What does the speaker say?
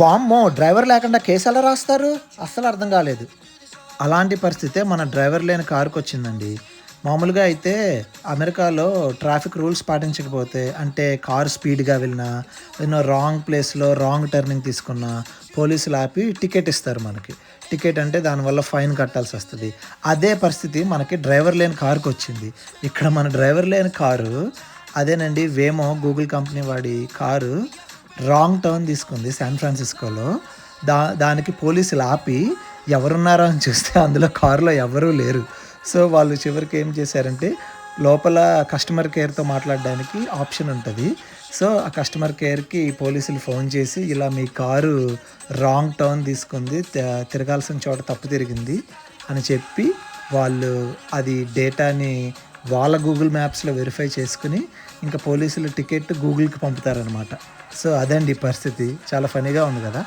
వామ్మో డ్రైవర్ లేకుండా కేసు ఎలా రాస్తారు? అస్సలు అర్థం కాలేదు. అలాంటి పరిస్థితే మన డ్రైవర్ లేని కారుకు వచ్చిందండి మామూలుగా అయితే అమెరికాలో ట్రాఫిక్ రూల్స్ పాటించకపోతే అంటే కారు స్పీడ్గా వెళ్ళినా ఎన్నో రాంగ్ ప్లేస్లో రాంగ్ టర్నింగ్ తీసుకున్నా పోలీసులు ఆపి టికెట్ ఇస్తారు మనకి. టికెట్ అంటే దానివల్ల ఫైన్ కట్టాల్సి వస్తుంది. అదే పరిస్థితి మనకి డ్రైవర్ లేని కారుకు వచ్చింది ఇక్కడ మన డ్రైవర్ లేని కారు అదేనండి వేమో గూగుల్ కంపెనీ వాడి కారు రాంగ్ టర్న్ తీసుకుంది శాన్ ఫ్రాన్సిస్కోలో. దా దానికి పోలీసులు ఆపి ఎవరున్నారో అని చూస్తే అందులో కారులో ఎవరూ లేరు. సో వాళ్ళు చివరికి ఏం చేశారంటే లోపల కస్టమర్ కేర్తో మాట్లాడడానికి ఆప్షన్ ఉంటుంది. సో ఆ కస్టమర్ కేర్కి పోలీసులు ఫోన్ చేసి ఇలా మీ కారు రాంగ్ టర్న్ తీసుకుంది తిరగాల్సిన చోట తప్పు తిరిగింది అని చెప్పి వాళ్ళు అది డేటాని వాళ్ళ గూగుల్ మ్యాప్స్లో వెరిఫై చేసుకుని ఇంకా పోలీసులు టికెట్ గూగుల్కి పంపుతారనమాట సో అదండి పరిస్థితి. చాలా ఫనీగా ఉంది కదా.